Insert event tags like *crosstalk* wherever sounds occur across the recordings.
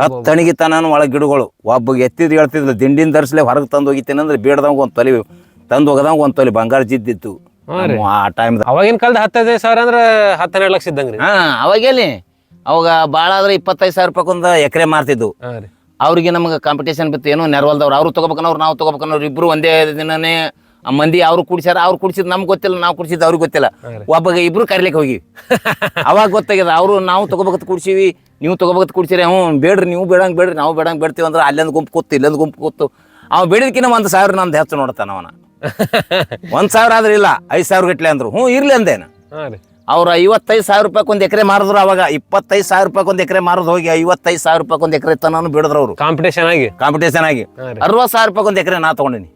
ಹತ್ತು ತನ ಒಳ ಒಳಗೆ ಗಿಡಗಳು. ಒಬ್ಬ ಎತ್ತಿದ್ ಹೇಳ್ತಿದ್ಲು ದಿಂಡಿನ ಧರಿಸ್ಲೆ ಹೊರಗೆ ತಂದು ಹೋಗಿತ್ತೇನೆ ಅಂದ್ರೆ ಬೇಡದಂಗ ಒಂದು ತೊಲಿ ತಂದು ಹೋಗದಂಗ ಒಂದು ತೊಲಿ ಬಂಗಾರ ಜಿದ್ದಿತ್ತು ಆ ಟೈಮ್ ಅವಾಗಿನ ಕಾಲದ ಹತ್ತೈದು ಸಾವಿರ ಅಂದ್ರೆ ಹತ್ತೆರಡು ಲಕ್ಷ ಇದ್ದಂಗ್ರಿ. ಹಾ ಅವಾಗೇಲಿ ಅವಾಗ ಬಾಳ ಆದ್ರೆ ಇಪ್ಪತ್ತೈದು ಸಾವಿರ ರೂಪಾಯಿ ಎಕರೆ ಮಾರ್ತಿದ್ವು. ಅವ್ರಿಗೆ ನಮ್ಗೆ ಕಾಂಪಿಟೇಷನ್ ಬಿತ್ತು ಏನೋ ನೆರವಲ್ದವ್ರು ಅವ್ರು ತಗೋಬೇಕನ್ನೋರು ನಾವು ತಗೋಬೇಕನ್ನೋರು ಇಬ್ರು ಒಂದೇ ದಿನನೇ ಆ ಮಂದಿ ಅವ್ರು ಕುಡಿಸ್ಯಾರ ಅವ್ರು ಕುಡಿಸಿದ್ ನಮ್ಗೆ ಗೊತ್ತಿಲ್ಲ ನಾವು ಕುಡಿಸಿದ್ ಅವ್ರಿಗೆ ಗೊತ್ತಿಲ್ಲ. ಒಬ್ಬಗ ಇಬ್ರು ಕರಿಲಿಕ್ಕೆ ಹೋಗಿ. ಅವಾಗ ಗೊತ್ತಾಗ್ಯದ ಅವರು ನಾವು ತಗೋಬೇಕು ಕುಡ್ಸೀವಿ ನೀವು ತಗೋಬೇಕು ಕುಡ್ಸಿರಿ ಹ್ಞೂ ಬೇಡ್ರಿ ನೀವು ಬೇಡಂಗೆ ಬೇಡ್ರಿ ನಾವು ಬೇಡಂಗೆ ಬೇಡ್ತೀವಿ ಅಂದ್ರೆ ಅಲ್ಲೊಂದು ಗುಂಪು ಕೂತು ಇಲ್ಲೊಂದು ಗುಂಪು ಕೂತು. ಅವ ಬೇಡಿದ್ಕಿನ್ನ ಒಂದು ಸಾವಿರ ನಂದು ಹೆಚ್ಚು ನೋಡ್ತಾನ ಅವನ. *laughs* ಒಂದು ಸಾವಿರ ಆದ್ರೆ ಇಲ್ಲ ಐದು ಸಾವಿರ ಗಟ್ಲೆ ಅಂದ್ರು. ಹ್ಞೂ ಇರ್ಲಿ ಅಂದೇನ. ಅವ್ರು ಐವತ್ತೈದು ಸಾವಿರ ರೂಪಾಯಿ ಒಂದು ಎಕರೆ ಮಾರಿದ್ರು ಅವಾಗ ಇಪ್ಪತ್ತೈದು ಸಾವಿರ ರೂಪಾಯಿ ಒಂದು ಎಕರೆ ಮಾರೋದು ಹೋಗಿ ಐವತ್ತೈದು ಸಾವಿರ ರೂಪಾಯಿ ಒಂದು ಎಕರೆ ತನೂ ಬಿಡಿದ್ರು ಅವರು. ಕಾಂಪಿಟೇಷನ್ ಆಗಿ. ಕಾಂಪಿಟೇಷನ್ ಆಗಿ. ಅರವತ್ತು ಸಾವಿರ ರೂಪಾಯಿ ಒಂದು ಎಕರೆ ನಾ ತಗೊಂಡಿನಿ.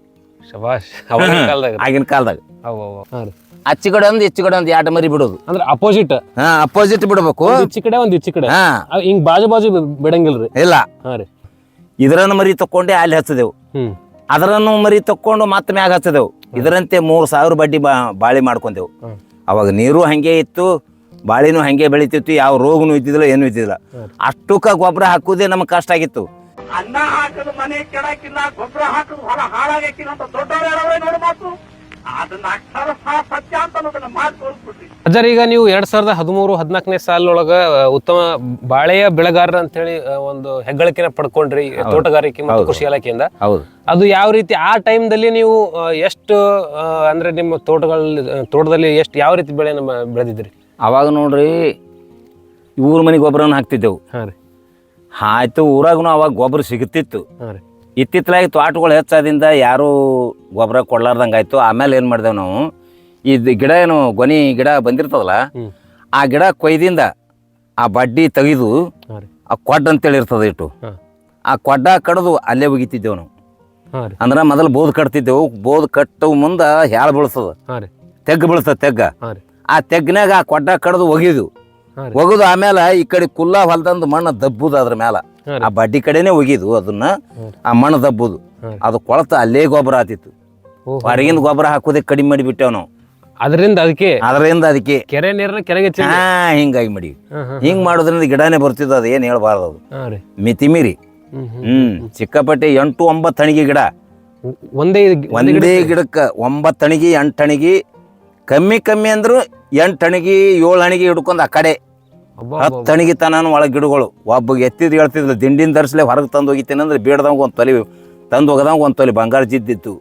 ಶಬಾಷ್ ಅವಾಗಿನ ಕಾಲದಾಗ. ಆಗಿನ ಕಾಲದಾಗ. ಅಚ್ಚಿ ಕಡೆ ಒಂದು ಹೆಚ್ಚು ಕಡೆ ಒಂದು ಎರಡು ಮರಿ ಬಿಡೋದು. ಅಂದ್ರೆ ಅಪೋಸಿಟ್ ಹಾ ಅಪೋಸಿಟ್ ಬಿಡಬೇಕು. ಇಚ್ಚಿ ಕಡೆ ಒಂದು ಇಚ್ಚಿ ಕಡೆ. ಹಾ. ಹಿಂಗ ಬಾಜು ಬಾಜು ಬಿಡಂಗಿಲ್ರಿ ಇಲ್ಲ. ಹಾ ರೀ. ಇದರನ್ನು ಮರಿ ತಕೊಂಡೆ ಅಲ್ಲಿ ಹಚ್ಚದೆವು. ಹ್ಮ್. ಅದರನ್ನು ಮರಿ ತಕೊಂಡು ಮತ್ತೆ ಮ್ಯಾಗ ಹಚ್ಚದೆವು. ಇದರಂತೆ ಮೂರು ಸಾವಿರ ಬಡ್ಡಿ ಬಾ ಬಾಳಿ ಮಾಡ್ಕೊಂಡೆವು. ಹ್ಮ್. ಅವಾಗ ನೀರು ಹಂಗೆ ಇತ್ತು ಬಾಳಿನೂ ಹಂಗೆ ಬೆಳಿತಿತ್ತು ಯಾವ ರೋಗನೂ ಇದ್ದಿದ್ದಿಲ್ಲ ಏನೂ ಇದ್ದಿದ್ದಿಲ್ಲ. ಅಷ್ಟಕ್ಕ ಗೊಬ್ಬರ ಹಾಕೋದೇ ನಮಗೆ ಕಷ್ಟ ಆಗಿತ್ತು. ಅನ್ನ ಹಾಕದ ಮನೆ ಕೆಡಕಿಲ್ಲ ಗೊಬ್ಬರ ಹಾಕದ ಹೊಲ ಹಾಳಾಗಕ್ಕಿಲ್ಲ ಅಂತ ದೊಡ್ಡವ್ರು ಹೇಳೋರೆ ನೋಡಿ ಮಾತು ಅದನ್ನ ಅಕ್ಷರ ಸಹ ಸತ್ಯ ಅಂತ ಅನ್ನೋದನ್ನ ಮಾತು ತೋರಿಸ್ಬಿಟ್ರಿ ಅಜ್ಜರ್ ಈಗ ನೀವು ಎರಡ್ ಸಾವಿರದ ಹದಿಮೂರು ಹದಿನಾಲ್ಕನೇ ಸಾಲಿನೊಳಗ ಉತ್ತಮ ಬಾಳೆಯ ಬೆಳೆಗಾರರ ಅಂತ ಹೇಳಿ ಒಂದು ಹೆಗ್ಗಳಿಕೆನ ಪಡ್ಕೊಂಡ್ರಿ ತೋಟಗಾರಿಕೆ ಮತ್ತು ಕೃಷಿ ಇಲಾಖೆಯಿಂದ. ಹೌದು. ಅದು ಯಾವ ರೀತಿ ಆ ಟೈಮ್ದಲ್ಲಿ ನೀವು ಎಷ್ಟು ಅಂದ್ರೆ ನಿಮ್ಮ ತೋಟಗಳಲ್ಲಿ ತೋಟದಲ್ಲಿ ಎಷ್ಟು ಯಾವ ರೀತಿ ಬೆಳೆ ನಮ್ಮ ಬೆಳೆದಿದ್ರಿ ಅವಾಗ ನೋಡ್ರಿ ಊರ ಮನೆ ಗೊಬ್ಬರನ ಹಾಕ್ತಿದ್ದೆವು. ಹಾ ರೀ. ಆಯ್ತು ಊರಾಗೂ ಅವಾಗ ಗೊಬ್ಬರ ಸಿಗುತ್ತಿತ್ತು ಇತ್ತಿತ್ತಲಾಗಿ ತೋಟಗಳು ಹೆಚ್ಚಾದಿಂದ ಯಾರೂ ಗೊಬ್ಬರ ಕೊಡ್ಲಾರ್ದಂಗೆ ಆಯ್ತು ಆಮೇಲೆ ಏನು ಮಾಡಿದೆವು ನಾವು ಇದು ಗಿಡ ಏನು ಗೊನಿ ಗಿಡ ಬಂದಿರ್ತದಲ್ಲ ಆ ಗಿಡ ಕೊಯ್ದಿಂದ ಆ ಬಡ್ಡಿ ತೆಗೆದು ಆ ಕೊಡ್ ಅಂತೇಳಿ ಇರ್ತದೆ ಇಟ್ಟು. ಆ ಕೊಡ್ಡ ಕಡ್ದು ಅಲ್ಲೇ ಒಗಿತಿದ್ದೆವು ನಾವು. ಅಂದ್ರೆ ಮೊದಲು ಬೋದ್ ಕಟ್ತಿದ್ದೆವು. ಬೋದ್ ಕಟ್ಟು ಮುಂದೆ ಹ್ಯಾಳ ಬೀಳ್ತದ ತೆಗ್ಗು ಬೀಳ್ತದೆ ತೆಗ್ಗ. ಆ ತೆಗ್ಗಿನಾಗ ಆ ಕೊಡ್ಡ ಕಡ್ದು ಒಗಿದು ಒಗದು ಆಮೇಲೆ ಈ ಕಡೆ ಕುಲ್ಲ ಹೊಲ್ದಂದು ಮಣ್ಣು ದಬ್ಬುದು ಅದ್ರ ಮೇಲೆ ಆ ಬಡ್ಡಿ ಕಡೆನೇ ಒಗಿದು ಅದನ್ನ ಆ ಮಣ್ಣು ದಬ್ಬುದು. ಅದು ಕೊಳತ ಅಲ್ಲೇ ಗೊಬ್ಬರ ಆತಿತ್ತು. ಹೊರಗಿಂದ ಗೊಬ್ಬರ ಹಾಕೋದೇ ಕಡಿಮೆ ಮಾಡಿಬಿಟ್ಟೆವು ನಾವು. ಅದರಿಂದ ಅದಕ್ಕೆ ಅದರಿಂದ ಅದಕ್ಕೆ. ಕೆರೆ ನೀರನ್ನ ಕೆರೆಗೆ ಹಾ ಹಿಂಗಾಗಿ ಮಾಡಿ ಹಿಂಗ್ ಮಾಡೋದ್ರಿಂದ ಗಿಡನೇ ಬರ್ತಿದ್ದು ಅದು ಏನು ಹೇಳ್ಬಾರ್ದು ಅದು. ಮಿತಿ ಮೀರಿ. ಹ್ಮ್ ಸಿಕ್ಕಾಪಟ್ಟೆ ಎಂಟು ಒಂಬತ್ತು ಅಣಿಗೆ ಗಿಡ. ಒಂದೇ ಒಂದೇ ಗಿಡಕ್ಕೆ ಒಂಬತ್ತು ಅಣಿಗೆ ಎಂಟು ಅಣಿಗೆ ಕಮ್ಮಿ ಕಮ್ಮಿ ಅಂದ್ರು ಎಂಟು ತಣಿಗೆ ಏಳು ಹಣಿಗೆ ಹಿಡ್ಕೊಂಡು ಆ ಕಡೆ. ಹತ್ತು ತಣಿಗೆ ತನನು ಒಳಗೆ ಗಿಡಗಳು. ಒಬ್ಬ ಎತ್ತಿದ್ ಹೇಳ್ತಿದ್ಲು ದಿಂಡಿನ ಧರಿಸ್ಲೆ ಹೊರಗೆ ತಂದು ಹೋಗಿತ್ತೇನೆ ಅಂದ್ರೆ ಬೇಡ್ದಂಗ ಒಂದು ತೊಲಿ ತಂದು ಹೋಗದಂಗ ಒಂದು ತೊಲಿ ಬಂಗಾರ ಜಿದ್ದಿತ್ತು.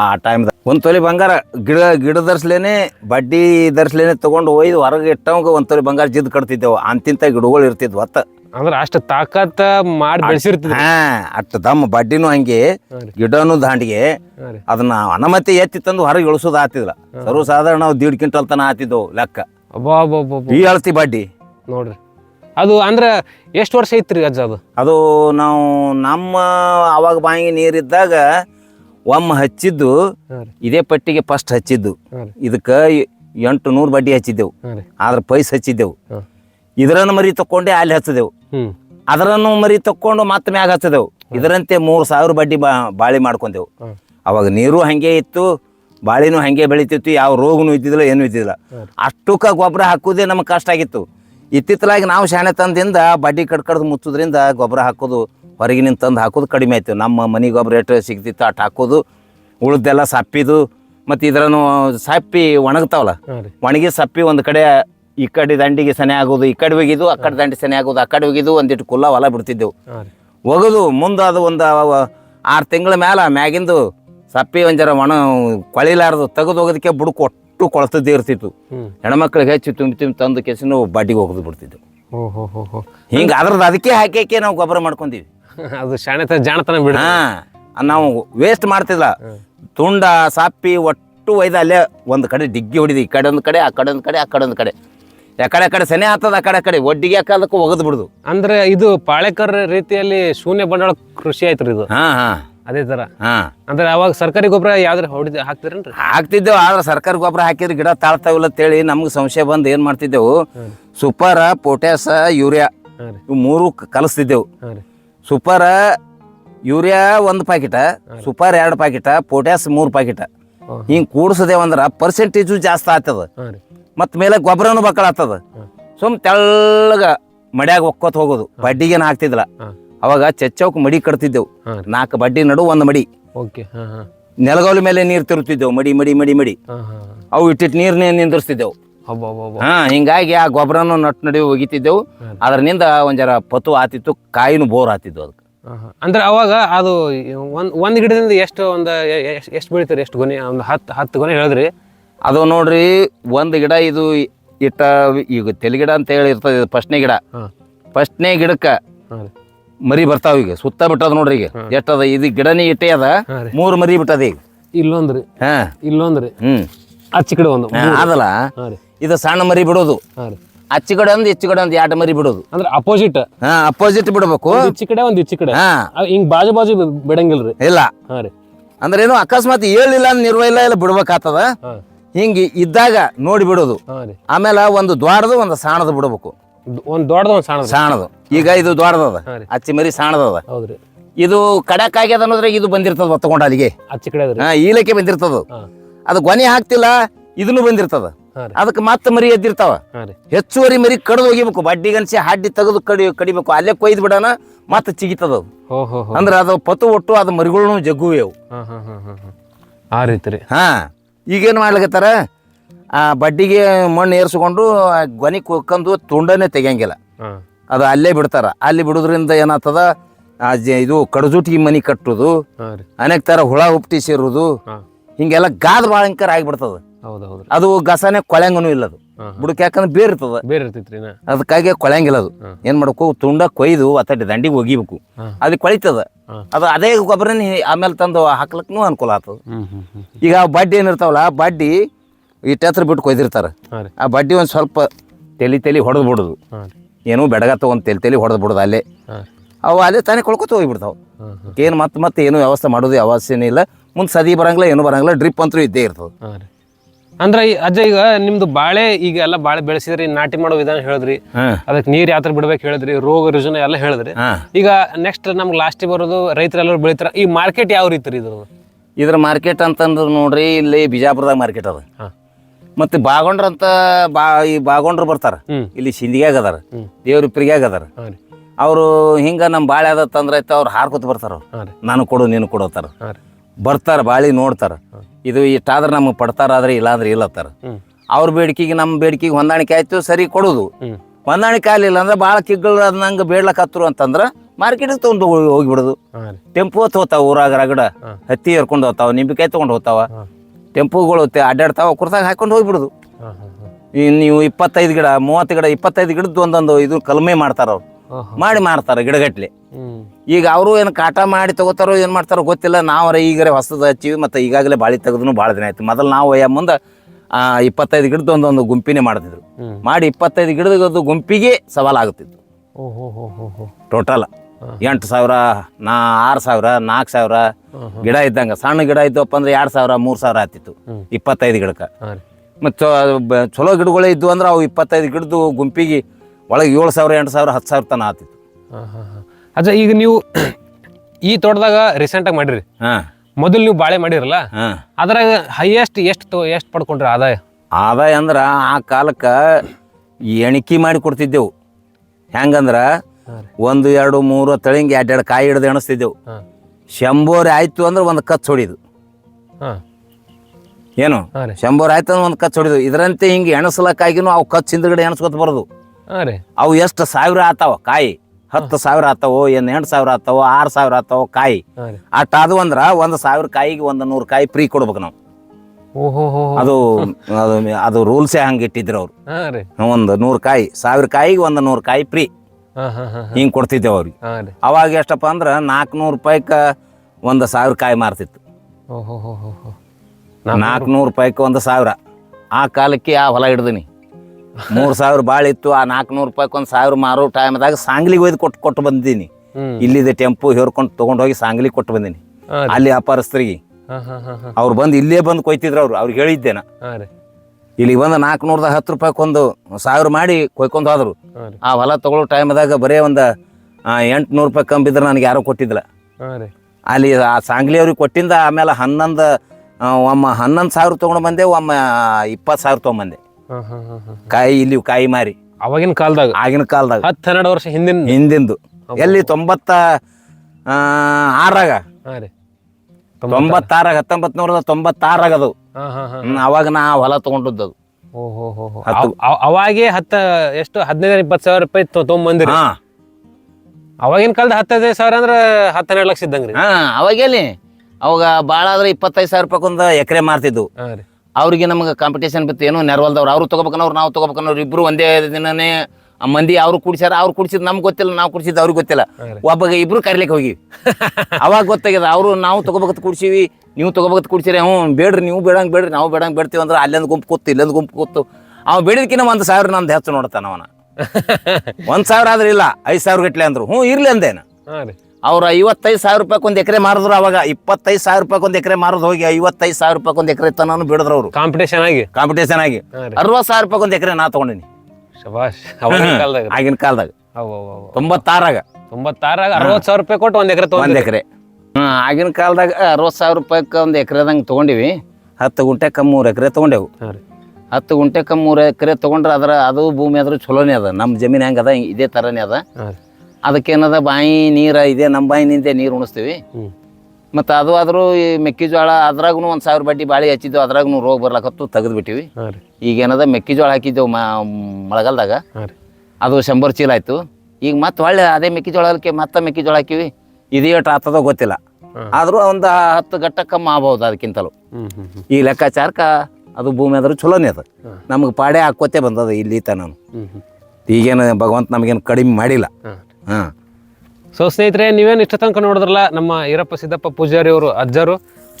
ಆ ಟೈಮ್ದಾಗ ಒಂದು ತೊಲಿ ಬಂಗಾರ ಗಿಡ ಗಿಡ ಧರಿಸ್ಲೇನೆ ಬಡ್ಡಿ ಧರಿಸ್ಲೇನೆ ತಗೊಂಡು ಒಯ್ದು ಹೊರಗೆ ಇಟ್ಟವಂಗ ಒಂದು ತೊಲಿ ಬಂಗಾರ ಜಿದ್ದು ಕಟ್ತಿದ್ದೆವು. ಅಂತಿಂತ ಗಿಡಗಳು ಇರ್ತಿದ್ವು ಅತ್ತ ಅಂದ್ರೆ ಅಷ್ಟು ತಾಕತ್ ಮಾಡಿ ಬೆಳೆಸಿರ್ತದೆ ಹಾ ಅಷ್ಟು ತಮ್ಮ ಬಡ್ಡಿನೂ ಹಂಗೆ ಗಿಡನು ದಾಂಡಿಗೆ ಅದನ್ನ ಅನಮತಿ ಎತ್ತಿ ತಂದು ಹೊರಗೆ ಇಳಿಸೋದು ಆತಿದ್ರ ಸರ್ವಸಾಧಾರಣ ನಾವು ದೀಡ್ ಕ್ವಿಂಟಲ್ ತನ ಆತಿದ್ದವು ಲೆಕ್ಕ. ಈ ಅಳತಿ ಬಡ್ಡಿ. ನೋಡ್ರಿ. ಅದು ಅಂದ್ರೆ ಎಷ್ಟು ವರ್ಷ ಐತ್ರಿ ಅಜ್ಜ ಅದು? ಅದು ನಾವು ನಮ್ಮ ಅವಾಗ ಬಾಯಿಗೆ ನೀರಿದ್ದಾಗ ಒಮ್ಮ ಹಚ್ಚಿದ್ದು ಇದೇ ಪಟ್ಟಿಗೆ ಫಸ್ಟ್ ಹಚ್ಚಿದ್ದು. ಇದಕ್ಕೆ ಎಂಟು ನೂರು ಬಡ್ಡಿ ಹಚ್ಚಿದ್ದೆವು. ಆದ್ರೆ ಪೈಸ್ ಹಚ್ಚಿದ್ದೆವು. ಇದರನ್ನು ಮರಿ ತಕೊಂಡೆ ಅಲ್ಲಿ ಹಚ್ಚಿದೆವು. ಅದರನ್ನು ಮರಿ ತಕೊಂಡು ಮತ್ತೆ ಮ್ಯಾಗ ಹಚ್ಚಿದೆವು. ಇದರಂತೆ ಮೂರು ಸಾವಿರ ಬಡ್ಡಿ ಬಾ ಬಾಳಿ ಮಾಡ್ಕೊಂಡೆವು. ಅವಾಗ ನೀರು ಹಂಗೆ ಇತ್ತು ಬಾಳಿನೂ ಹಂಗೆ ಬೆಳಿತಿತ್ತು ಯಾವ ರೋಗನೂ ಇದ್ದಿದ್ದಿಲ್ಲ ಏನೂ ಇದ್ದಿದ್ದಿಲ್ಲ. ಅಷ್ಟಕ್ಕ ಗೊಬ್ಬರ ಹಾಕೋದೇ ನಮಗೆ ಕಷ್ಟ ಆಗಿತ್ತು. ಇತ್ತಿತ್ತಲಾಗಿ ನಾವು ಶಾಣೆ ತಂದಿಂದ ಬಡ್ಡಿ ಕಡ್ ಕಡ್ದು ಮುಚ್ಚೋದ್ರಿಂದ ಗೊಬ್ಬರ ಹಾಕೋದು ಹೊರಗಿನಿಂದ ತಂದು ಹಾಕೋದು ಕಡಿಮೆ ಆಯ್ತು. ನಮ್ಮ ಮನೆ ಗೊಬ್ಬರ ಎಷ್ಟು ಸಿಗ್ತಿತ್ತು ಅಷ್ಟು ಹಾಕೋದು ಉಳ್ದೆಲ್ಲ ಸಪ್ಪಿದು ಮತ್ತು ಇದರನ್ನು ಸಪ್ಪಿ ಒಣಗ್ತಾವಲ್ಲ ಒಣಗಿ ಸಪ್ಪಿ ಒಂದು ಕಡೆ ಈ ಕಡೆ ದಂಡಿಗೆ ಸನೆ ಆಗೋದು ಈ ಕಡೆ ಒಗಿದು ಆ ಕಡೆ ದಂಡಿ ಸನೆ ಆಗೋದು ಆ ಕಡೆ ಹೋಗಿದ್ದು ಒಂದಿಟ್ಟು ಕುಲ್ಲ ಹೊಲ ಬಿಡ್ತಿದ್ದೆವು. ಒಗದು ಮುಂದೆ ಅದು ಒಂದು ಆರು ತಿಂಗಳ ಮೇಲೆ ಮ್ಯಾಗಿಂದು ಸಪ್ಪಿ ಒಂದು ಜರ ಒಣ ಕೊಳಿಲಾರ್ದು ತೆಗೆದು ಹೋಗೋದಕ್ಕೆ ಬುಡಕ್ಕೆ ಕೊಟ್ಟು ಕೊಳತದ್ದೇ ಇರ್ತಿತ್ತು. ಹೆಣ್ಮಕ್ಳಿಗೆ ಹೆಚ್ಚು ತುಂಬಿ ತುಂಬಿ ತಂದು ಕೆಸಿನ ಬಡ್ಡಿಗೆ ಹೋಗೋದು ಬಿಡ್ತಿದ್ದೆವು. ಹಿಂಗೆ ಅದ್ರದ್ದು ಅದಕ್ಕೆ ಹಾಕಿ ನಾವು ಗೊಬ್ಬರ ಮಾಡ್ಕೊಂತೀವಿ *laughs* ಅದು ಶಾಣೆತ ಜಾಣತನ ಬಿಡ ನಾವು ವೇಸ್ಟ್ ಮಾಡ್ತಿಲ್ಲ ತುಂಡ ಸಪ್ಪಿ ಒಟ್ಟು ಒಯ್ದ ಅಲ್ಲೇ ಒಂದು ಕಡೆ ಡಿಗ್ಗಿ ಹೊಡಿದು ಈ ಕಡೆ ಒಂದು ಕಡೆ ಆ ಕಡೆ ಒಂದು ಕಡೆ ಆ ಕಡೆ ಒಂದು ಕಡೆ. ಆ ಕಡೆ ಸೆನೆ ಆಗ್ತದ ಆ ಕಡೆ ಕಡೆ. ಒಡ್ಡಿಗೆ ಹಾಕೋದಕ್ಕೆ ಒಗದು ಬಿಡುದು. ಅಂದ್ರೆ ಇದು ಪಾಳೆಕರ್ ರೀತಿಯಲ್ಲಿ ಶೂನ್ಯ ಬಂಡವಾಳ ಕೃಷಿ ಆಯ್ತ್ರಿ ಇದು. ಹಾ ಹಾ. ಅದೇ ತರ. ಹಾ. ಅಂದ್ರೆ ಅವಾಗ ಸರ್ಕಾರಿ ಗೊಬ್ಬರ ಯಾವ್ದ್ರ ಹೊಡಿದ ಹಾಕ್ತಿರೇನ್ರಿ? ಹಾಕ್ತಿದ್ದೆವು ಆದ್ರೆ ಸರ್ಕಾರಿ ಗೊಬ್ಬರ ಹಾಕಿದ್ರೆ ಗಿಡ ತಾಳ್ತಾವಿಲ್ಲ ಅಂತೇಳಿ ನಮ್ಗೆ ಸಂಶಯ ಬಂದು ಏನು ಮಾಡ್ತಿದ್ದೆವು? ಸೂಪರ್ ಪೊಟ್ಯಾಸ ಯೂರಿಯಾ ಹಾ ರೀ. ಇವು ಮೂರು ಕಲಸ್ತಿದ್ದೆವು ಕಲಿಸ್ತಿದ್ದೆವು. ಹಾ ರೀ. ಸೂಪರ ಯೂರಿಯಾ ಒಂದು ಪ್ಯಾಕೆಟ ಸೂಪರ್ ಎರಡು ಪ್ಯಾಕೆಟ ಪೊಟ್ಯಾಸ್ ಮೂರು ಪ್ಯಾಕೆಟ. ಹಿಂಗೆ ಕೂಡಿಸದೇವು ಅಂದ್ರೆ ಪರ್ಸೆಂಟೇಜು ಜಾಸ್ತಿ ಆಗ್ತದ. ಹಾ ರೀ. ಮತ್ತು ಮೇಲೆ ಗೊಬ್ಬರನು ಬಕ್ಕಳ ಆಗ್ತದ ಸುಮ್ ತೆಳ್ಳಗ ಮಡ್ಯಾಗ ಒಕ್ಕೋತ್ ಹೋಗೋದು. ಬಡ್ಡಿಗೇನು ಹಾಕ್ತಿದ್ಲ. ಅವಾಗ ಚೆಚ್ಚೌಕ್ ಮಡಿ ಕಟ್ತಿದ್ದೆವು. ನಾಲ್ಕು ಬಡ್ಡಿ ನಡು ಒಂದು ಮಡಿ. ನೆಲಗೌಲ ಮೇಲೆ ನೀರು ತಿರುತ್ತಿದ್ದೆವು ಮಡಿ ಮಡಿ ಮಡಿ ಮಡಿ. ಅವು ಇಟ್ಟಿಟ್ಟು ನೀರ್ನೇ ನಿಂದಿರ್ಸ್ತಿದ್ದೆವು. ಹಾ ಹಿಂಗಾಗಿ ಆ ಗೊಬ್ಬರನು ನಟ್ ನಡಿ ಒಗಿತಿದ್ದೆವು. ಅದ್ರನಿಂದ ಅದರಿಂದ ಒಂದ್ ಜರ ಪತು ಆತಿತ್ತು ಕಾಯಿನು ಬೋರ್ ಆತಿದ್ವು ಅದಕ್ಕೆ ಅಂದ್ರೆ ಅವಾಗ ಅದು ಒಂದ್ ಒಂದು ಗಿಡದಿಂದ ಎಷ್ಟು ಒಂದ್ ಎಷ್ಟು ಬೆಳಿತಾರೆ ಎಷ್ಟು ಗೊನೆ ಒಂದು ಹತ್ತು ಹತ್ತು ಗೊನೆ ಹೇಳಿದ್ರಿ. ಅದು ನೋಡ್ರಿ ಒಂದು ಗಿಡ ಇದು ಇಟ್ಟ ಈಗ ತೆಲಿ ಗಿಡ ಅಂತ ಹೇಳಿ ಇರ್ತದೆ ಇದು ಫಸ್ಟ್ನೇ ಗಿಡ. ಫಸ್ಟ್ನೇ ಗಿಡಕ್ಕೆ ಮರಿ ಬರ್ತಾವ ಈಗ ಸುತ್ತ ಬಿಟ್ಟದ ನೋಡ್ರಿ ಈಗ. ಎಷ್ಟದ ಇದು ಗಿಡನೇ ಇಟ್ಟೇ ಅದ ಮೂರು ಮರಿ ಬಿಟ್ಟದ ಈಗ. ಇಲ್ಲೊಂದ್ರಿ ಹಾ. ಇಲ್ಲೊಂದ್ರಿ ಹ್ಮ್. ಅಚ್ಚ ಕಡೆ ಒಂದು. ಅದಲ್ಲ. ಇದು ಸಣ್ಣ ಮರಿ ಬಿಡೋದು. ಅಚ್ಚ ಕಡೆ ಒಂದು ಹೆಚ್ಚು ಕಡೆ ಒಂದು ಎರಡು ಮರಿ ಬಿಡೋದು. ಅಂದ್ರೆ ಅಪೋಸಿಟ್ ಹಾ ಅಪೋಸಿಟ್ ಬಿಡಬೇಕು. ಹೆಚ್ಚು ಕಡೆ ಒಂದು ಹೆಚ್ಚು ಕಡೆ ಹಾ. ಹಿಂಗ್ ಬಾಜು ಬಾಜು ಬಿಡಂಗಿಲ್ರಿ. ಇಲ್ಲ. ಹಾ ರೀ. ಅಂದ್ರೆ ಏನು ಅಕಸ್ಮಾತ್ ಹೇಳಿಲ್ಲ ಅಂದ್ರೆ ನಿರ್ವಹಿಲ್ಲ ಇಲ್ಲ ಬಿಡ್ಬೇಕಾಗ್ತದ? ಹಿಂಗೆ ಇದ್ದಾಗ ನೋಡಿ ಬಿಡೋದು. ಆಮೇಲೆ ಒಂದು ದ್ವಾರದ ಒಂದು ಸಾಣದ ಬಿಡಬೇಕು. ಒಂದು ದೊಡ್ಡದು ಒಂದು ಸಣ್ಣ ಸಾಣದು. ಈಗ ಇದು ದ್ವಾರದ ಅದು. ರೀ. ಅಚ್ಚಿ ಮರಿ ಸಾಣದದ ಹೌದ್ರಿ. ಇದು ಕಡಕ್ ಆಗ್ಯದ ಅನ್ನೋದ್ರೆ ಇದು ಬಂದಿರ್ತದ ಒತ್ತಕೊಂಡ ಅಲ್ಲಿಗೆ. ಆಚೆ ಕಡೆ ಅದ್ರಿ ಹಾ ಈಲಕ್ಕೆ ಬಂದಿರ್ತದ ಹಾಂ. ಅದು ಗೊನೆ ಹಾಕ್ತಿಲ್ಲ ಇದನ್ನು ಬಂದಿರ್ತದ. ಹಾಂ ರೀ. ಅದಕ್ಕೆ ಮತ್ತೆ ಮರಿ ಎದ್ದಿರ್ತಾವ. ಹಾಂ ರೀ. ಹೆಚ್ಚುವರಿ ಮರಿ ಕಡ್ದು ಹೋಗಿಬೇಕು. ಬಡ್ಡಿಗನ್ಸಿ ಹಡ್ಡಿ ತೆಗೆದು ಕಡಿ ಕಡಿಬೇಕು. ಅಲ್ಲೇ ಕೊಯ್ದು ಬಿಡೋಣ ಮತ್ತೆ ಚಿಗಿತದ ಅದು. ಹೋ ಹೋ ಹೋ. ಅಂದ್ರೆ ಅದು ಪತು ಒಟ್ಟು ಅದು ಮರಿಗಳು ಜಗ್ಗುವೆ ಅವು. ಹಾಂ ಹಾಂ ಹಾಂ ಹಾಂ ಹಾಂ. ಆ ರೀತಿ ರೀ. ಹಾ. ಈಗೇನು ಮಾಡ್ಲಿಕತ್ತಾರ? ಆ ಬಡ್ಡಿಗೆ ಮಣ್ಣು ಏರ್ಸ್ಕೊಂಡು ಗೊನೆ ಕುಕ್ಕಂದು ತುಂಡನೇ ತೆಗಿಯಂಗಿಲ್ಲ. ಅದು ಅಲ್ಲೇ ಬಿಡ್ತಾರ. ಅಲ್ಲಿ ಬಿಡೋದ್ರಿಂದ ಏನಾಗ್ತದ? ಆ ಇದು ಕಡಜುಟಿ ಮನಿ ಕಟ್ಟೋದು ಅನೇಕ ಥರ ಹುಳ ಹುಪ್ಟಿ ಸೇರೋದು ಹಿಂಗೆಲ್ಲ ಗಾದ ಭಯಂಕರ ಆಗಿಬಿಡ್ತದ. ಹೌದು ಹೌದು ಅದು ಗಸನೆ ಕೊಳೆಂಗನು ಇಲ್ಲ ಅದು ಬುಡಕ್ಕೆ ಯಾಕಂದ್ರೆ ಬೇರೆ ಇರ್ತದ. ಬೇರೆ ಇರ್ತೈತ್ರಿ ನಾ ಅದಕ್ಕಾಗಿ ಕೊಳೆಂಗಿಲ್ಲ ಅದು. ಏನ್ ಮಾಡ್ಬೇಕು? ತುಂಡ ಕೊಯ್ದು ಒತ್ತಡಿ ದಂಡಿಗೆ ಒಗಿಬೇಕು. ಅದು ಕೊಳಿತದ. ಅದು ಅದೇ ಗೊಬ್ಬರನೇ ಆಮೇಲೆ ತಂದು ಹಾಕ್ಲಕ್ಕೂ ಅನುಕೂಲ ಆಗ್ತದ. ಹ್ಞೂ ಈಗ ಆ ಬಡ್ಡಿ ಏನಿರ್ತಾವಲ್ಲ ಆ ಬಡ್ಡಿ ಇಟ್ಟ ಹತ್ರ ಬಿಟ್ಟು ಕೊಯ್ದಿರ್ತಾರ. ಹಾಂ ರೀ. ಆ ಬಡ್ಡಿ ಒಂದು ಸ್ವಲ್ಪ ತೆಲಿ ತೆಲಿ ಹೊಡೆದು ಬಿಡುದು. ಹಾಂ ರೀ. ಏನೂ ಬೆಡಗ ತಗೊಂಡು ತೆಲಿ ತೆಲಿ ಹೊಡೆದು ಬಿಡೋದು ಅಲ್ಲೇ. ಅವ ಅವು ಅಲ್ಲೇ ತಾನೇ ಕೊಳ್ಕೊತ ಹೋಗ್ಬಿಡ್ತಾವ. ಹಾಂ ಏನು ಮತ್ತೆ ಮತ್ತೆ ಏನು ವ್ಯವಸ್ಥೆ ಮಾಡೋದು ಅವಶ್ಯನೇ ಇಲ್ಲ. ಮುಂದೆ ಸದಿ ಬರಂಗಿಲ್ಲ ಏನು ಬರಂಗಿಲ್ಲ ಡ್ರಿಪ್ ಅಂತೂ ಇದ್ದೇ ಇರ್ತದೆ. ಹಾಂ ರೀ. ಅಂದ್ರೆ ಈ ಅಜ್ಜ ಈಗ ನಿಮ್ದು ಬಾಳೆ ಈಗ ಎಲ್ಲ ಬಾಳೆ ಬೆಳೆಸಿದ್ರಿ ನಾಟಿ ಮಾಡೋ ವಿಧಾನ ಹೇಳಿದ್ರಿ. ಅದಕ್ಕೆ ನೀರ್ ಯಾತ್ರ ಬಿಡ್ಬೇಕು ಹೇಳಿದ್ರಿ ರೋಗ ರುಜನ ಎಲ್ಲ ಹೇಳಿದ್ರಿ. ಹಾಂ. ಈಗ ನೆಕ್ಸ್ಟ್ ನಮ್ಗೆ ಲಾಸ್ಟ್ ಬರೋದು ರೈತರೆಲ್ಲರೂ ಬೆಳಿತಾರ. ಈ ಮಾರ್ಕೆಟ್ ಯಾವ ರೀತಿ ರೀ ಇದ್ರದ್ದು? ಇದ್ರ ಮಾರ್ಕೆಟ್ ಅಂತಂದ್ರೆ ನೋಡ್ರಿ ಇಲ್ಲಿ ಬಿಜಾಪುರದಾಗ ಮಾರ್ಕೆಟ್ ಅದ. ಹಾಂ. ಮತ್ತೆ ಬಾಗೊಂಡ್ರ ಅಂತ ಬಾ ಈ ಬಾಗೊಂಡ್ರು ಬರ್ತಾರ. ಹ್ಮ್. ಇಲ್ಲಿ ಸಿಂದಿಗ್ಯಾಗ ಅದಾರ. ದೇವ್ರ ಇಪ್ಪರಿಗ್ಯಾಗ ಅದಾರ. ಹಾಂ ರೀ. ಅವರು ಹಿಂಗ ನಮ್ಮ ಬಾಳೆ ಅದ ತಂದ್ರೆ ಆಯ್ತು ಅವ್ರು ಹಾರ್ಕೊತ ಬರ್ತಾರ ಅವ್ರು. ಹಾಂ ರೀ. ನಾನು ಕೊಡು ನೀನು ಕೊಡೋತಾರ ಹಾಂ ರೀ. ಬರ್ತಾರ ಬಾಳಿ ನೋಡ್ತಾರೆ. ಇದು ಇಷ್ಟಾದ್ರೆ ನಮಗೆ ಪಡ್ತಾರ ಆದ್ರೆ ಇಲ್ಲಾಂದ್ರೆ ಇಲ್ಲತ್ತಾರ ಅವ್ರ ಬೇಡಿಕೆಗೆ ನಮ್ಮ ಬೇಡಿಕೆಗೆ ಹೊಂದಾಣಿಕೆ ಆಯ್ತು ಸರಿ ಕೊಡೋದು. ಹೊಂದಾಣಿಕೆ ಆಗಲಿಲ್ಲ ಅಂದ್ರೆ ಭಾಳ ಕಿಗ್ಗಳು ನಂಗೆ ಬೇಡ್ಲಕತ್ರು ಅಂತಂದ್ರೆ ಮಾರ್ಕೆಟಿಗೆ ತೊಗೊಂಡು ಹೋಗಿಬಿಡೋದು. ಟೆಂಪು ಹೋಗ್ತಾವ ಊರಾಗ ರಗಡ. ಹತ್ತಿ ಹರ್ಕೊಂಡು ಹೋಗ್ತಾವ ನಿಂಬಿಕಾಯಿ ತೊಗೊಂಡು ಹೋಗ್ತಾವ. ಟೆಂಪೋಗಳು ಅಡ್ಡಾಡ್ತಾವ ಕುರ್ತಾಗ ಹಾಕೊಂಡು ಹೋಗ್ಬಿಡುದು. ನೀವು ಇಪ್ಪತ್ತೈದು ಗಿಡ ಮೂವತ್ತು ಗಿಡ ಇಪ್ಪತ್ತೈದು ಗಿಡದ್ದು ಒಂದೊಂದು ಇದು ಕಲ್ಮೆ ಮಾಡ್ತಾರ ಅವ್ರು. ಮಾಡಿ ಮಾರ್ತಾರೆ ಗಿಡಗಟ್ಲೆ. ಈಗ ಅವರು ಏನು ಕಾಟ ಮಾಡಿ ತಗೋತಾರೋ ಏನು ಮಾಡ್ತಾರೋ ಗೊತ್ತಿಲ್ಲ. ನಾವರ ಈಗರೆ ಹೊಸದು ಹಚ್ಚಿವಿ ಮತ್ತು ಈಗಾಗಲೇ ಬಾಳಿ ತೆಗೆದು ಭಾಳ ದಿನ ಆಯ್ತು. ಮೊದಲು ನಾವು ಒಯ್ಯ ಮುಂದೆ ಇಪ್ಪತ್ತೈದು ಗಿಡದ ಒಂದೊಂದು ಗುಂಪಿನೇ ಮಾಡ್ತಿದ್ರು. ಮಾಡಿ ಇಪ್ಪತ್ತೈದು ಗಿಡದ ಗುಂಪಿಗೆ ಸವಾಲಾಗುತ್ತಿತ್ತು. ಟೋಟಲ್. ಎಂಟು ಸಾವಿರ ನಾ ಆರು ಸಾವಿರ ನಾಲ್ಕು ಸಾವಿರ ಗಿಡ ಇದ್ದಂಗೆ. ಸಣ್ಣ ಗಿಡ ಇದ್ದವಪ್ಪ ಅಂದ್ರೆ ಎರಡು ಸಾವಿರ ಮೂರು ಸಾವಿರ ಆತಿತ್ತು. ಇಪ್ಪತ್ತೈದು ಗಿಡಕ್ಕೆ. ಮತ್ತು ಚಲೋ ಗಿಡಗಳೇ ಇದ್ವು ಅಂದ್ರೆ ಅವು ಇಪ್ಪತ್ತೈದು ಗಿಡದ್ದು ಗುಂಪಿಗೆ ಒಳಗೆ ಏಳು ಸಾವಿರ ಎಂಟು ಸಾವಿರ ಹತ್ತು ಸಾವಿರ ತನಕ ಆತಿತ್ತು. ಹಾಂ ಹಾಂ ಹಾಂ. ಅಜ್ಜ ಈಗ ನೀವು ಈ ತೋಟದಾಗ ರೀಸೆಂಟಾಗಿ ಮಾಡಿರಿ. ಹಾಂ. ಮೊದಲು ನೀವು ಬಾಳೆ ಮಾಡಿರಲ್ಲ? ಹಾಂ. ಅದ್ರಾಗ ಹೈಯೆಸ್ಟ್ ಎಷ್ಟು ಎಷ್ಟು ಪಡ್ಕೊಂಡ್ರಿ ಆದಾಯ? ಆದಾಯ ಅಂದ್ರೆ ಆ ಕಾಲಕ್ಕೆ ಎಣಿಕೆ ಮಾಡಿ ಕೊಡ್ತಿದ್ದೆವು. ಹೆಂಗಂದ್ರೆ ಒಂದು ಎರಡು ಮೂರು ತಳಿಂಗೆ ಎರಡು ಎರಡು ಕಾಯಿ ಹಿಡ್ದು ಎಣಿಸ್ತಿದ್ದೆವು. ಹಾಂ. ಶಂಬೋರಿ ಆಯಿತು ಅಂದ್ರೆ ಒಂದು ಕಚ್ ಹೊಡಿದು. ಹಾಂ. ಏನು? ಹಾಂ ರೀ. ಶಂಬೋರ್ ಆಯ್ತು ಅಂದ್ರೆ ಒಂದು ಕಚ್ ಹೊಡಿದು. ಇದರಂತೆ ಹಿಂಗೆ ಎಣಸ್ಲಕ್ಕಾಗಿನೂ ಅವು ಕಚ್ ಹಿಂದ್ಗಡೆ ಎಣಸ್ಕೊತ ಬರೋದು. ಹಾಂ ರೀ. ಅವು ಎಷ್ಟು ಸಾವಿರ ಆತಾವ ಕಾಯಿ? ಹತ್ತು ಸಾವಿರ ಆತಾವೋ ಏನ್ ಎಂಟು ಸಾವಿರ ಆತಾವೋ ಆರು ಸಾವಿರ ಆತಾವೋ ಕಾಯಿ? ಹಾಂ ರೀ. ಅಟ್ ಅದು ಅಂದ್ರೆ ಒಂದು ಸಾವಿರ ಕಾಯಿಗೆ ಒಂದು ನೂರು ಕಾಯಿ ಫ್ರೀ ಕೊಡ್ಬೇಕು ನಾವು. ಓಹೋ ಹೋ ಅದು ಅದು ಅದು ರೂಲ್ಸೇ ಹಂಗೆ ಇಟ್ಟಿದ್ರು ಅವ್ರು. ಹಾಂ ರೀ. ಒಂದು ನೂರು ಕಾಯಿ ಸಾವಿರ ಕಾಯಿಗೆ ಒಂದು ನೂರು ಕಾಯಿ ಫ್ರೀ ಹಾಂ ಹಾಂ ಹಾಂ ಹಿಂಗೆ ಕೊಡ್ತಿದ್ದೇವೆ ಅವ್ರಿಗೆ. ಹಾಂ ರೀ. ಅವಾಗ ಎಷ್ಟಪ್ಪ ಅಂದ್ರೆ ನಾಲ್ಕುನೂರು ರೂಪಾಯಿಕ ಒಂದು ಸಾವಿರ ಕಾಯಿ ಮಾರ್ತಿತ್ತು. ಓಹೋ ಹೋ ಹೋ ಹೋ. ನಾಲ್ಕುನೂರು ರೂಪಾಯಿಗೆ ಒಂದು ಸಾವಿರ. ಆ ಕಾಲಕ್ಕೆ ಆ ಹೊಲ ಹಿಡ್ದೀನಿ. ಮೂರು ಸಾವಿರ ಭಾಳ ಇತ್ತು ಆ ನಾಲ್ಕುನೂರು ರೂಪಾಯಿ ಒಂದ್ ಸಾವಿರ ಮಾರೋ ಟೈಮ್ದಾಗ ಸಾಂಗ್ಲಿಗೆ ಒಯ್ದು ಕೊಟ್ಟು ಕೊಟ್ಟು ಬಂದಿದ್ದೀನಿ ಹ್ಞೂ ಇಲ್ಲಿದೆ ಟೆಂಪು ಹೇರ್ಕೊಂಡು ತೊಗೊಂಡು ಹೋಗಿ ಸಾಂಗ್ಲಿ ಕೊಟ್ಟು ಬಂದೀನಿ. ಅಲ್ಲಿ ವ್ಯಾಪಾರಸ್ಥರಿಗೆ ಅವ್ರು ಬಂದು ಇಲ್ಲೇ ಬಂದು ಕೊಯ್ತಿದ್ರು ಅವ್ರು ಅವ್ರಿಗೆ ಹೇಳಿದ್ದೇನ. ಇಲ್ಲಿ ಬಂದು ನಾಲ್ಕುನೂರದ ಹತ್ತು ರೂಪಾಯಿಗೊಂದು ಸಾವಿರ ಮಾಡಿ ಕೊಯ್ಕೊಂಡು ಹೋದ್ರು. ಆ ಹೊಲ ತಗೊಳ್ಳೋ ಟೈಮ್ದಾಗ ಬರೀ ಒಂದು ಎಂಟುನೂರು ರೂಪಾಯಿ ಕಂಬಿದ್ರೆ ನನಗೆ ಯಾರೋ ಕೊಟ್ಟಿದ್ದಿಲ್ಲ. ಅಲ್ಲಿ ಆ ಸಾಂಗ್ಲಿ ಅವ್ರಿಗೆ ಕೊಟ್ಟಿಂದ ಆಮೇಲೆ ಹನ್ನೊಂದು ಒಮ್ಮ ಹನ್ನೊಂದು ಸಾವಿರ ತೊಗೊಂಡು ಬಂದೆ ಒಮ್ಮ ಇಪ್ಪತ್ತು ಸಾವಿರ ತೊಗೊಂಬಂದೆ ಕಾಯಿ ಇಲ್ಲಿ ಕಾಯಿ ಮಾರಿ. ಅವಾಗಿನ ಕಾಲದಾಗ? ಆಗಿನ ಕಾಲದಾಗ. ಹತ್ತು ಹನ್ನೆರಡು ವರ್ಷ ಹಿಂದಿನ? ಹಿಂದಿಂದು. ಎಲ್ಲಿ ತೊಂಬತ್ತ ಆರಾಗ? ತೊಂಬತ್ತಾರಾಗ ಹತ್ತೊಂಬತ್ ನೂರ ತೊಂಬತ್ತಾರಾಗ ಅದು. ಅವಾಗ ನಾ ಹೊಲ ತಗೊಂಡದ್ದು ಅದು. ಅವಾಗೆ ಹತ್ತ ಎಷ್ಟು? ಹದಿನೈದು ಇಪ್ಪತ್ತು ಸಾವಿರ ರೂಪಾಯಿ ತೊಗೊಂಬಂದಿರಿ. ಅವಾಗಿನ ಕಾಲದ ಹತ್ತೈದು ಸಾವಿರ ಅಂದ್ರೆ ಹತ್ತೆರಡು ಹನ್ನೆರಡು ಲಕ್ಷ ಇದ್ದಂಗ್ರಿ ಹಾ ಅವಾಗೆಲ್ಲಿ? ಅವಾಗ ಭಾಳ ಆದ್ರೆ ಇಪ್ಪತ್ತೈದು ಸಾವಿರ ರೂಪಾಯಿ ಎಕರೆ ಮಾರ್ತಿದ್ವು. ಅವ್ರಿಗೆ ನಮಗೆ ಕಾಂಪಿಟೇಷನ್ ಬಿತ್ತು ಏನೋ ನೆರವಲ್ದವ್ರು. ಅವ್ರು ತೊಗೋಬೇಕನ್ನೋರು ನಾವು ತೊಗೋಬೇಕನ್ನೋರು ಇಬ್ಬರು ಒಂದೇ ದಿನನೇ ಆ ಮಂದಿ ಅವ್ರು ಕುಡಿಸ್ಯಾರ ಅವ್ರು ಕುಡಿಸಿದ್ ನಮ್ಗೆ ಗೊತ್ತಿಲ್ಲ ನಾವು ಕುಡಿಸಿದ್ ಅವ್ರಿಗೆ ಗೊತ್ತಿಲ್ಲ. ಒಬ್ಬಗೆ ಇಬ್ರು ಕರಿಲಿಕ್ಕೆ ಹೋಗಿ *laughs* ಅವಾಗ ಗೊತ್ತಾಗ್ಯದ ಅವರು ನಾವು ತಗೋಬೇಕತ್ ಕುಡಿಸಿವಿ ನೀವು ತಗೋಬೇಕು ಕುಡಿಸಿರಿ ಹ್ಞೂ ಬೇಡ್ರಿ ನೀವು ಬೇಡಂಗೆ ಬೇಡ್ರಿ ನಾವು ಬೇಡಂಗೆ ಬೇಡ್ತೀವಿ ಅಂದ್ರೆ ಅಲ್ಲೊಂದು ಗುಂಪು ಕೂತು ಇಲ್ಲೊಂದು ಗುಂಪು ಕೂತು. ಅವ ಬೇಡಿದ್ಕಿನ್ನ ಒಂದು ಸಾವಿರ ನಂದು ಹೆಚ್ಚು ನೋಡ್ತಾನ ಅವನ. *laughs* ಒಂದು ಸಾವಿರ ಆದ್ರೆ ಇಲ್ಲ ಐದು ಸಾವಿರ ಗಟ್ಲೆ ಅಂದ್ರು. ಹ್ಞೂ ಇರ್ಲಿ ಅಂದೇನು. ಅವ್ರು ಐವತ್ತೈದು ಸಾವಿರ ರೂಪಾಯಿ ಒಂದು ಎಕರೆ ಮಾರಿದ್ರು ಅವಾಗ ಇಪ್ಪತ್ತೈದು ಸಾವಿರ ರೂಪಾಯಿ ಒಂದು ಎಕರೆ ಮಾರೋದು ಹೋಗಿ ಐವತ್ತೈದು ಸಾವಿರ ರೂಪಾಯಿ ಒಂದು ಎಕರೆ ತನನು ಬಿಡಿದ್ರು ಅವರು. ಕಾಂಪಿಟೇಷನ್ ಆಗಿ? ಕಾಂಪಿಟೇಷನ್ ಆಗಿ. ಹಾಂ ಅರವತ್ತು ಸಾವಿರ ರೂಪಾಯಿ ಒಂದು ಎಕರೆ ನಾ ತಗೊಂಡಿನಿ. ಆಗಿನ ಕಾಲದಾಗ. ತೊಂಬತ್ತಾರಾಗ. ತೊಂಬತ್ತಾರಾಗ ಅರವತ್ತು ಸಾವಿರ ರೂಪಾಯಿ ಕೊಟ್ಟು ಒಂದು ಎಕರೆ ಒಂದು ಎಕರೆ. ಹ್ಞೂ ಆಗಿನ ಕಾಲದಾಗ ಅರವತ್ತು ಸಾವಿರ ರೂಪಾಯಿಗೆ ಒಂದು ಎಕರೆದಂಗೆ ತೊಗೊಂಡಿವಿ. ಹತ್ತು ಕಮ್ಮಿ ಮೂರು ಎಕರೆ ತೊಗೊಂಡೆವು. ಹತ್ತು ಗುಂಟೆ ಗುಂಟೆಗೆ ಮೂರು ಎಕರೆ ತೊಗೊಂಡ್ರೆ ಅದರ ಅದು ಭೂಮಿ ಆದರೂ ಚಲೋನೇ ಅದ. ನಮ್ಮ ಜಮೀನು ಹೆಂಗೆ ಅದ? ಇದೇ ಥರನೇ ಅದ. ಹಾಂ ಅದಕ್ಕೇನದ ಬಾಯಿ ನೀರು ಇದೆ ನಮ್ಮ ಬಾಯಿನಿಂದ ನೀರು ಉಣಿಸ್ತೀವಿ. ಮತ್ತು ಅದು ಆದರೂ ಈ ಮೆಕ್ಕೆಜೋಳ ಅದ್ರಾಗೂ ಒಂದು ಸಾವಿರ ಬಡ್ಡಿ ಬಾಳಿ ಹಚ್ಚಿದ್ದು ಅದ್ರಾಗೂ ರೋಗ ಬರ್ಲಕತ್ತು ತೆಗೆದು ಬಿಟ್ಟಿವಿ. ಈಗ ಈಗೇನದ ಮೆಕ್ಕೆಜೋಳ ಹಾಕಿದ್ದೆವು ಮಾ ಮಳೆಗಾಲದಾಗ. ಅದು ಶಂಬರ್ ಚೀಲ ಆಯಿತು. ಈಗ ಮತ್ತೆ ಹೊಳ್ಳೆ ಅದೇ ಮೆಕ್ಕೆಜೋಳ ಅಲ್ಕೆ ಮತ್ತೆ ಮೆಕ್ಕೆಜೋಳ ಹಾಕಿವಿ. ಇದು ಆತದೋ ಆಗ್ತದೋ ಗೊತ್ತಿಲ್ಲ. ಆದರೂ ಒಂದು ಹತ್ತು ಗಟ್ಟ ಕಮ್ಮಿ ಆಗ್ಬೋದು ಅದಕ್ಕಿಂತಲೂ ಈ ಲೆಕ್ಕಾಚಾರಕ ಅದು ಭೂಮಿ ಆದ್ರೂ ಚಲೋನೇ ಅದು. ನಮಗೆ ಪಾಡೆ ಹಾಕೋತೆ ಬಂದದ ಇಲ್ಲಿ ತನ ಈಗೇನು ಭಗವಂತ ನಮಗೇನು ಕಡಿಮೆ ಮಾಡಿಲ್ಲ. ಹಾಂ. ಸೊ ಸ್ನೇಹಿತರೆ, ನೀವೇನು ಇಷ್ಟ ತನಕ ನೋಡಿದ್ರಲ್ಲ, ನಮ್ಮ ಈರಪ್ಪ ಸಿದ್ದಪ್ಪ ಪೂಜಾರಿ ಅವರು, ಅಜ್ಜರು,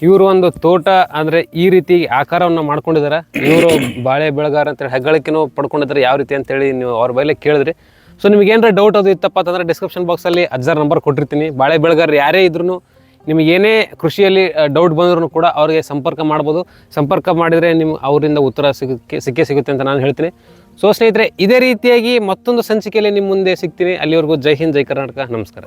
ಇವರು ಒಂದು ತೋಟ ಅಂದರೆ ಈ ರೀತಿ ಆಕಾರವನ್ನು ಮಾಡ್ಕೊಂಡಿದ್ದಾರೆ ಇವರು ಬಾಳೆ, ಬೆಳೆಗಾರ ಅಂತೇಳಿ ಹೆಗ್ಗಳಿಕೆನೂ ಪಡ್ಕೊಂಡಿದ್ದಾರೆ ಯಾವ ರೀತಿ ಅಂತೇಳಿ ನೀವು ಅವ್ರ ಬೈಲೆ ಕೇಳಿದ್ರಿ. ಸೊ ನಿಮ್ಗೆ ಏನಾರ ಡೌಟ್ ಅದು ಇತ್ತಪ್ಪ ಅಂತಂದ್ರೆ ಡಿಸ್ಕ್ರಿಪ್ಷನ್ ಬಾಕ್ಸಲ್ಲಿ ಅಜ್ಜರ್ ನಂಬರ್ ಕೊಟ್ಟಿರ್ತೀನಿ. ಬಾಳೆ, ಬೆಳೆಗಾರರು ಯಾರೇ ಇದ್ರೂ ನಿಮಗೆ ಏನೇ ಕೃಷಿಯಲ್ಲಿ ಡೌಟ್ ಬಂದರೂ ಕೂಡ ಅವರಿಗೆ ಸಂಪರ್ಕ ಮಾಡ್ಬೋದು. ಸಂಪರ್ಕ ಮಾಡಿದರೆ ನಿಮ್ಗೆ ಅವರಿಂದ ಉತ್ತರ ಸಿಗಕ್ಕೆ, ಸಿಕ್ಕೇ ಸಿಗುತ್ತೆ ಅಂತ ನಾನು ಹೇಳ್ತೀನಿ. ಸೊ ಸ್ನೇಹಿತರೆ, ಇದೇ ರೀತಿಯಾಗಿ ಮತ್ತೊಂದು ಸಂಚಿಕೆಯಲ್ಲಿ ನಿಮ್ಮ ಮುಂದೆ ಸಿಗ್ತೀನಿ. ಅಲ್ಲಿವರೆಗೂ ಜೈ ಹಿಂದ್, ಜೈ ಕರ್ನಾಟಕ. ನಮಸ್ಕಾರ.